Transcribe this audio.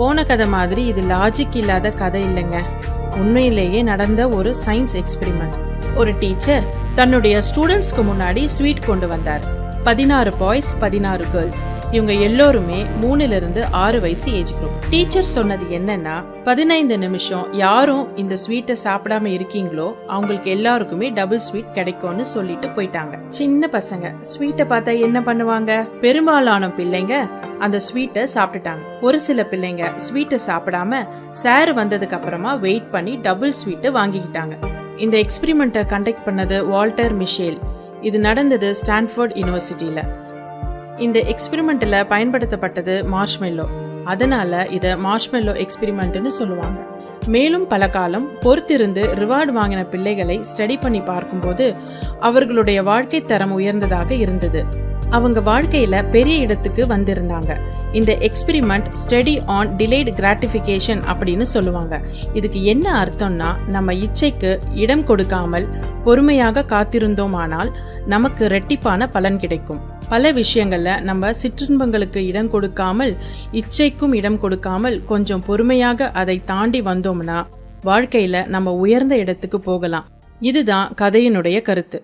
போன கதை மாதிரி இது லாஜிக் இல்லாத கதை இல்லைங்க. உண்மையிலேயே நடந்த ஒரு சயின்ஸ் எக்ஸ்பெரிமெண்ட் ஒரு டீச்சர் தன்னுடைய ஸ்டூடெண்ட்ஸ்க்கு முன்னாடி ஸ்வீட் கொண்டு வந்தார். பதினாறு பாய்ஸ் பதினாறு கேர்ள்ஸ் இவங்க எல்லோருமே மூணுல இருந்து ஆறு வயசு ஏஜ் குரூப் டீச்சர் சொன்னது என்னன்னா பதினைந்து நிமிஷம் யாரும் இந்த ஸ்வீட்டை சாப்பிடாம இருக்கீங்களோ அவங்களுக்கு எல்லாருக்குமே டபுள் ஸ்வீட் கிடைக்கும்னு சொல்லிட்டு போயிட்டாங்க. சின்ன பசங்க. ஸ்வீட்டை பார்த்தா என்ன பண்ணுவாங்க? பெரும்பாலான பிள்ளைங்க அந்த ஸ்வீட்டை சாப்பிட்டுட்டாங்க. ஒரு சில பிள்ளைங்க ஸ்வீட்டை சாப்பிடாம சார் வந்ததுக்கு அப்புறமா வெயிட் பண்ணி டபுள் ஸ்வீட்டை வாங்கிக்கிட்டாங்க. இந்த எக்ஸ்பிரிமெண்ட்டை கண்டக்ட் பண்ணது வால்டர் மிஷேல். இது நடந்தது ஸ்டான்ஃபோர்ட் யூனிவர்சிட்டியில். இந்த எக்ஸ்பெரிமெண்ட்டில் பயன்படுத்தப்பட்டது மார்ஷ்மெல்லோ. அதனால இதை மார்ஷ்மெல்லோ எக்ஸ்பெரிமெண்ட்னு சொல்லுவாங்க. மேலும் பல காலம் பொறுத்திருந்து ரிவார்டு வாங்கின பிள்ளைகளை ஸ்டடி பண்ணி பார்க்கும்போது அவர்களுடைய வாழ்க்கை தரம் உயர்ந்ததாக இருந்தது. அவங்க வாழ்க்கையில பெரிய இடத்துக்கு வந்திருந்தாங்க. இந்த experiment study on delayed gratification அப்படின்னு சொல்லுவாங்க. இதுக்கு என்ன அர்த்தம்னா நம்ம இச்சைக்கு இடம் கொடுக்காமல் பொறுமையாக காத்திருந்தோமானால் நமக்கு ரெட்டிப்பான பலன் கிடைக்கும். பல விஷயங்கள்ல நம்ம சிற்றின்பங்களுக்கு இடம் கொடுக்காமல் இச்சைக்கும் இடம் கொடுக்காமல் கொஞ்சம் பொறுமையாக அதை தாண்டி வந்தோம்னா வாழ்க்கையில நம்ம உயர்ந்த இடத்துக்கு போகலாம். இதுதான் கதையினுடைய கருத்து.